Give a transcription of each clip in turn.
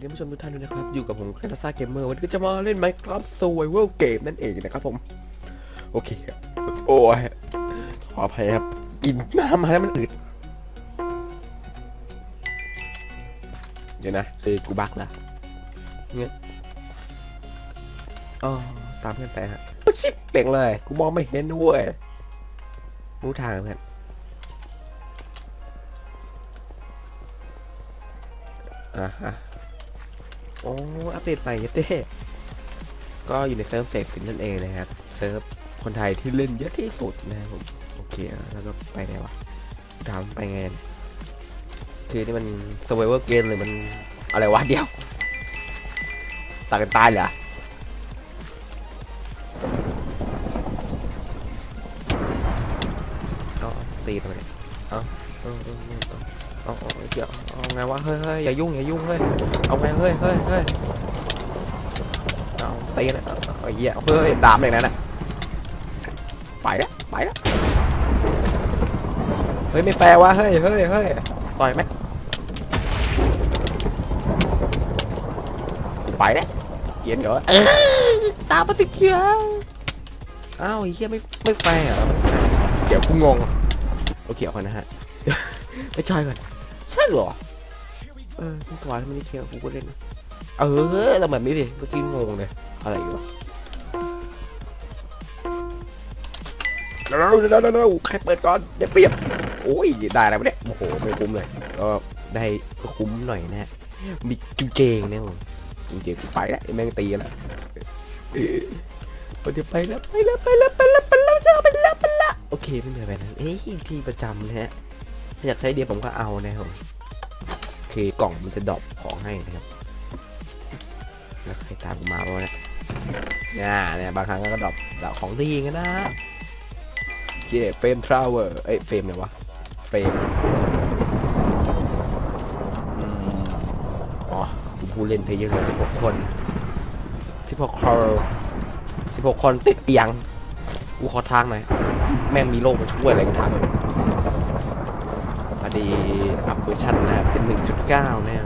ดีท่านผู้ชมทุกท่านด้วยนะครับ อยู่กับผมคาราซาเกมเมอร์วันนี้ก็จะมาเล่น Minecraft Survival Game นั่นเองนะครับผม โอเคครับโอ้ยขออภัยครับ กินน้ำมาแล้วมันอืด เดี๋ยวนะ คือกูบักละเงี้ยอ๋อตามเพื่อนไปฮะชิบเปล่งเลย กูมองไม่เห็นด้วยรู้ทางเพื่อนอ่าฮะ โอ้อัปเดตใหม่เต้ก็อยู่ในเซิร์ฟเฟกฟินนั่นเองนะครับ เซิร์ฟคนไทยที่เล่นเยอะที่สุดนะครับผมโอเคแล้วก็ไปไหนวะถามไปไงเนี่ยคือนี่มัน survival game หรือมันอะไรวะเดียวตายกันตายเหรอเอาเอาตีทำไมเนี่ยเอา เอาเอาเอาเอาไงวะเฮ้ยเฮ้ยอย่ายุ่งอย่ายุ่งเฮ้ยเอาไงเฮ้ยเฮ้ยเฮ้ยเอาตีนะเอาเอาไอ้เหี้ยเฮ้ยดามอย่างนั้นน่ะไปแล้วไปแล้วเฮ้ยไม่แฟร์วะเฮ้ยเฮ้ยเฮ้ยต่อยไหมไปแล้วเกียนเหรอตามมาติดเชื้ออ้าวไอ้เหี้ยไม่ไม่แฟร์เหรอเดี๋ยวกูงงโอเคเอาก่อนนะฮะไม่ใช่ก่อน ใช่เหรอ เออคุณถวายทำไมนี่เชียร์กูก็เล่นนะเออแต่แบบนี้ดิเมื่อกี้งงเลยอะไรอยู่วะเร็วเร็วเร็วเร็วใครเปิดก่อนได้เปรียบโอ้ยได้แล้วเนี่ยโอ้โหไม่คุ้มเลยก็ได้ก็คุ้มหน่อยนะมีจุเจงเนี่ยผมจุเจงกูไปแล้วไอ้แม่งตีแล้วเออเดี๋ยวไปแล้วไปแล้วไปแล้วไปแล้วไปแล้วจ้าไปแล้วไปแล้วโอเคไม่มีอะไรนะเอ้ยที่ประจำนะฮะถ้าอยากใช้เดียวผมก็เอานะครับผม คือกล่องมันจะดรอปของให้นะครับแล้วใครตามมมาบ้างเนี่ยเนี่ยเนี่ยบางครั้งก็ดรอปดรอปของดีกันนะโอเคเฟรมทราเวอร์เอ้ยเฟรมเลยวะเฟรมอ๋อผู้เล่นเพลเยอร์สิบหกคนสิบหกคนสิบหกคนติดเอียงกูขอทางหน่อยแม่งมีโลกมาช่วยอะไรกันถามเลยพอดีอัพเวอร์ชันนะครับเป็น 1.9เนี่ย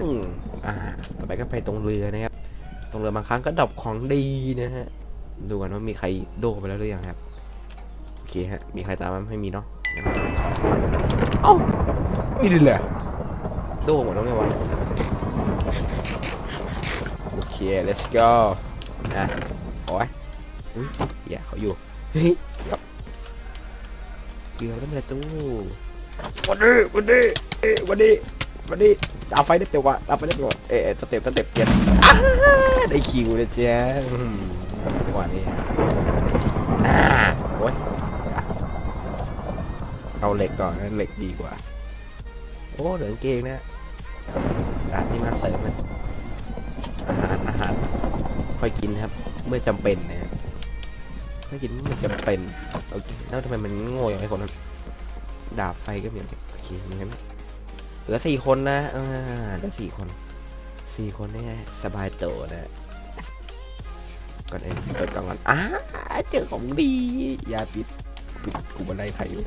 อืมอ่า ต่อไปก็ไปตรงเรือนะครับ ตรงเรือบางครั้งก็ดรอปของดีนะฮะ ดูกันว่ามีใครโดไปแล้วหรือยังครับ โอเคฮะ มีใครตามมาไม่มีเนาะ เอ้าม่ดีเลยโดหมดแล้วเนี่ยวะโอเค let's go นะโอ้ยอุ้ยอย่าเขาอยู่ เฮ้ยเกือแล้วมันจะตู้ วันนี้วันนี้เอ้วันนี้วันนี้เอาไฟได้เปรียกว่าเอาไฟได้เปรียกว่าเอ๊ะสเต็ปสเต็ปเกียร์อ่าได้คิวนะจ๊ะอืมจังหวะนี้อ่าโอ้ยเอาเหล็กก่อนนะเหล็กดีกว่า โอ้เหลืองเกงนะร้านนี้มาเสริมนะอาหารอาหารค่อยกินครับ เมื่อจำเป็นนะครับค่อยกินเมื่อจำเป็นโอเคแล้วทำไมมันโง่อย่างไอ้คนนั้น ดาบไฟก็มีโอเคงั้นเหลือสี่คนนะอ่าเหลือสี่คนสี่คนนี่ไงสบายโตนะก่อนเองเปิดกล่องก่อนอ้าเจอของดียาปิดปิดกูบันไดไผ่อยู่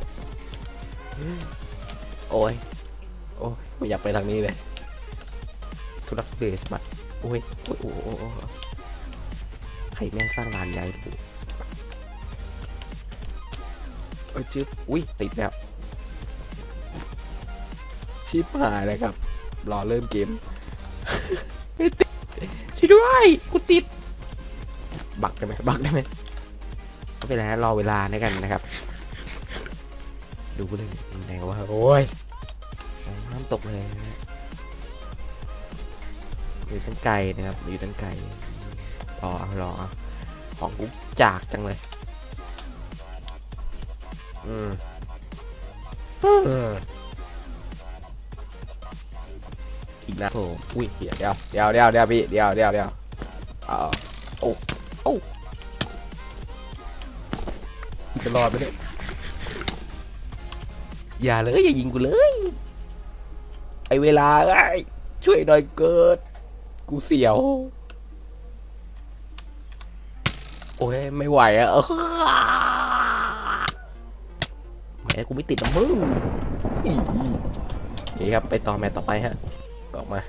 โอ้ยโอ้ยไม่อยากไปทางนี้เลยทุลักเดสบัดโอ้ยโอ้ยโอ้ยโอ้ยโอ้ยใครแม่งสร้างลานใหญ่ปุ๊เอ้ยจิ๊บอุ้ยติดแล้ว ชิบหายเลยครับ รอเริ่มเกมไม่ติดช่วยด้วยกูติด บักได้ไหมบักได้ไหมไม่เป็นไรฮะรอเวลาในกันนะครับ ดูเลยมันแดงว่าโอ้ยน้ำตกเลยนะอยู่ตั้งไกลนะครับอยู่ตั้งไกลรอรอของกูจากจังเลย อืมเออ นะโอ้อุ้ยเดี๋ยวเดี๋ยวเดี๋ยวเดี๋ยวเดี๋ยวพี่เดี๋ยวเดี๋ยวเดี๋ยวเอาโอ้โอ้จะรอดไหมเนี่ยอย่าเลยอย่ายิงกูเลย ไอเวลาไอ้ช่วยหน่อยเกิด กูเสียว โอ้ยไม่ไหวอะแหมกูไม่ติดหรอกมึงอี๋นี่ครับไปต่อแมตต่อไปฮะ ออกมา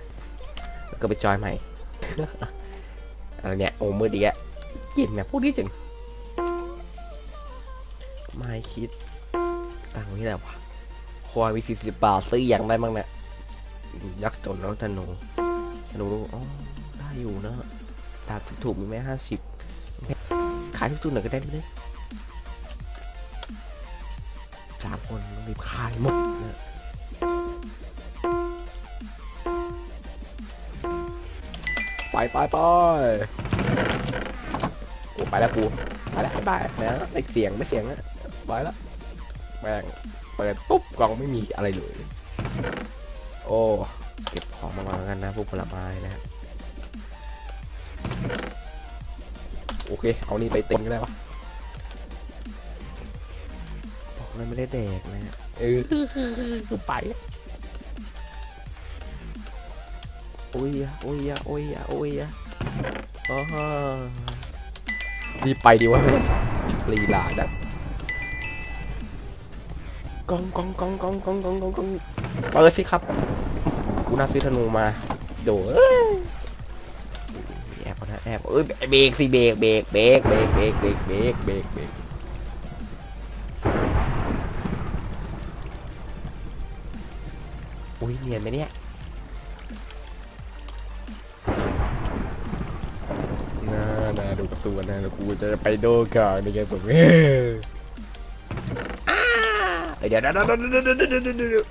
แล้วก็ไปจอยใหม่ อะไรเนี่ย โอ้มืดอีกแล้วเกลียดแบบพวกนี้จังไม่คิดตังค์นี่แหละวะควายมีสี่สิบบาทซื้ออย่างได้บ้างเนี่ยยักษ์จนแล้วธนูธนูอ๋อได้อยู่นะดาบถูกมีไหมห้าสิบขายทุกตัวหน่อยก็ได้ไหมเนี่ยสามคนต้องรีบขายหมด ไปไปไปโอ้ไปแล้วกูไปแล้วไปแล้วไม่เสียงไม่เสียงนะไปแล้วแม่งเปิดปุ๊บกล่องไม่มีอะไรเลยโอ้เก็บของมาวางกันนะพวกผลไม้นะฮะโอเค เอานี่ไปเต็มก็ได้วะบอกเลยไม่ได้แดกนะฮะเออไป โอ้ยอะโอ้ยอะโอ้ยอะโอ้ยอะอ๋อรีบไปดีวะเฮ้ยลีลาดักกองกองกองกองกองกองกองกองเปิดสิครับกูน่าซื้อธนูมาโดเอ้ยแอบก่อนนะแอบเอ้ยเบรกสิเบรกเบรกเบรกเบรกเบรกเบรกเบรกเบรก สู้นนะแล้วกูจะไปโดกาในไงผมเฮ้ยาเดี๋ยวเดี๋ยวเดี๋ยวเดี๋ยวเดี๋ยว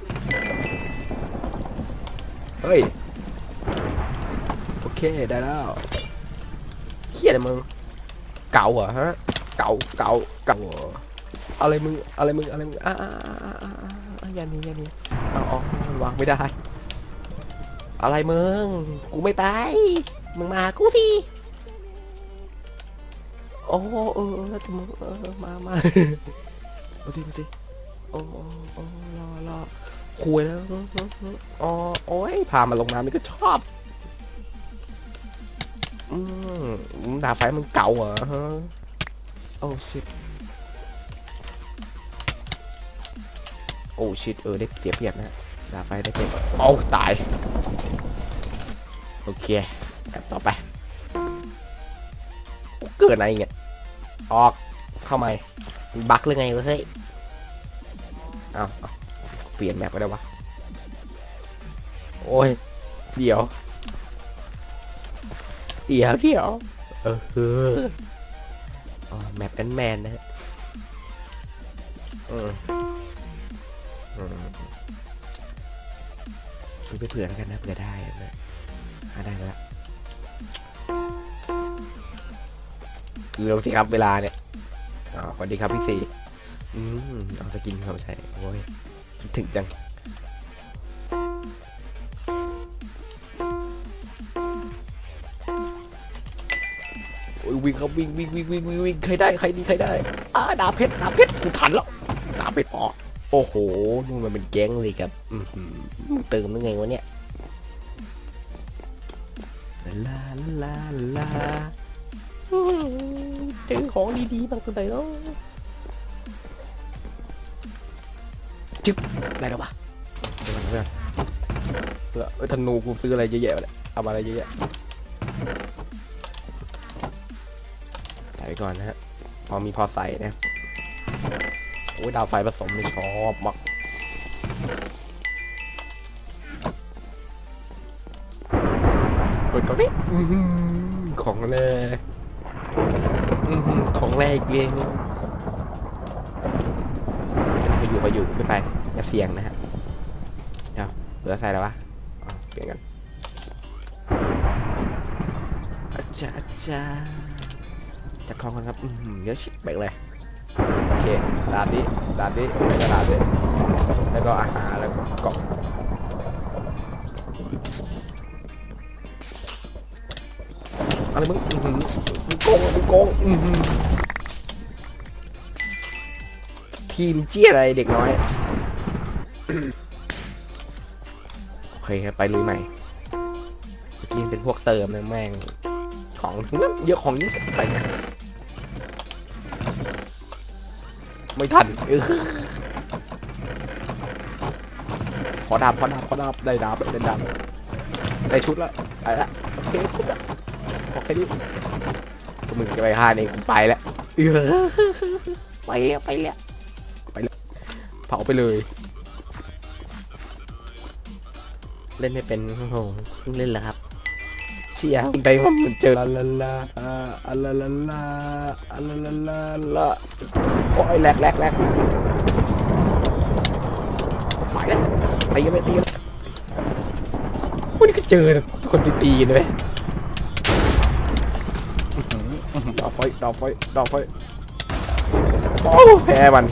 เฮ้ย โอเค ได้แล้วเฮียอะไรมึง เก่าเหรอฮะ เก่า เก่า เก่าอะไรมึง อะไรมึง อะไรมึง อ่าอย่าหนีอย่าหนีเอาออกวางไม่ได้ อะไรมึง กูไม่ไป มึงมากูสิ โอ้เออแล้วแต่มึงเออมามามาสิมาสิโอ้โอ้รอรอคุยแล้วอ๋อโอ้ยพามาลงน้ำนี่ก็ชอบอืมดาบไฟมันเก่าเหรอฮะโอ้ชิตโอ้ชิตเออได้เสียเปรียบนะดาบไฟได้เปรียบโอ้ตาย โอเคแบบต่อไป เกิดอะไรเงี้ย ออกเข้ามาบักหรือไงวะเฮ้ยเอาเอาเปลี่ยนแมปก็ได้วะโอ้ยเดี๋ยว เดี๋ยวเดี๋ยวเออเอออ๋อแมปแอนแมนนะฮะอืมอืมซื้อไปเผื่อแล้วกันนะเผื่อได้นะหาได้แล้ว เร็วสิครับเวลาเนี่ยอ๋อสวัสดีครับพี่สี่อืมเอาจะกินเขาใช่โอ้ยคิดถึงจังโอ้ยวิ่งครับวิ่งวิ่งวิ่งวิ่งวิ่งวิ่งใครได้ใครดีใครได้อ่าดาเพชรดาเพชรกูทันแล้วดาเพชรออกโอ้โหนู่นมันเป็นแก๊งเลยครับอืมเติมได้ไงวะเนี่ยลาลาลา ดีๆบางตัวไหนเนาะจึ๊บได้แล้วปะเดี๋ยวก่อนเพื่อนเพื่อเอ้ยธนูกูซื้ออะไรเยอะแยะเลยเอามาอะไรเยอะแยะใส่ไปก่อนนะฮะ พอมีพอใส่นะโอ้ยดาวไฟผสมนี่ชอบมากเปิดก่อนดิอื้อหือของแร่อื้อหือ ของแร่อีกเองไปอยู่ไปอยู่ไม่ไปอย่าเสี่ยงนะฮะเดี๋ยวเหลือใส่แล้ววะเปลี่ยนกันอาจารย์อาจาจัดของกันครับอือหือเยอะชิบไปเลยโอเคดาบนี้ดาบนี้แล้วก็ดาบนี้แล้วก็อาหารแล้วก็กล่อง อะไรมึงอื้อหือมึงโกงมึงโกงอื้อหือทีมเจี้ยอะไรเด็กน้อย โอเคครับไปลุยใหม่เมื่อกี้เป็นพวกเติมนะแม่ง ของทั้งนั้นเยอะของเยอะไปไม่ทันเออขอดาบขอดาบขอดาบได้ดาบได้ดาบได้ชุดละไปละโอเคครบละ โอเคดิก็มึงจะไปฆ่าเองกูไปแล้วเออไปแล้วไปแล้วไปแล้วเผาไปเลย เล่นไม่เป็นโอ้โหเพิ่งเล่นแล้วครับ เชียร์ไปว่ามันเจอลาลาลาอะลาลาลาอะลาลาลาลาโอ้ยแหลกแหลกแหลกไปแล้วตีกันไปตีกันวันนี้ก็เจอคนตีๆกันเลยอื้อหืออื้อหือ ดอกไฟดอกไฟดอกไฟโอ้แพ้มัน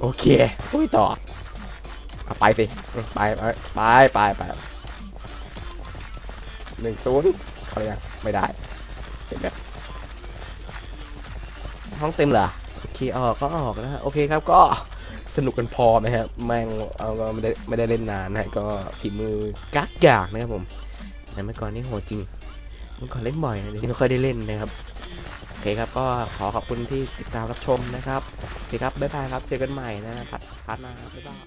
โอเคคุยต่อเอาไปสิไปไปไปไปไปหนึ่งศูนย์เขายังไม่ได้เห็นไหมห้องเต็มเหรอโอเคออกก็ออกนะฮะโอเคครับก็สนุกกันพอนะฮะแม่งเอาก็ไม่ได้ไม่ได้เล่นนานนะฮะก็ฝีมือกักอย่างนะครับผมแต่เมื่อก่อนนี่โหดจริงเมื่อก่อนเล่นบ่อยนะเดี๋ยวนี้ไม่ค่อยได้เล่นนะครับโอ เคครับก็ขอขอบคุณที่ติดตามรับชมนะครับโอเคครับบ๊ายบายครับเจอกันใหม่นะพัดพัดมาบ๊ายบาย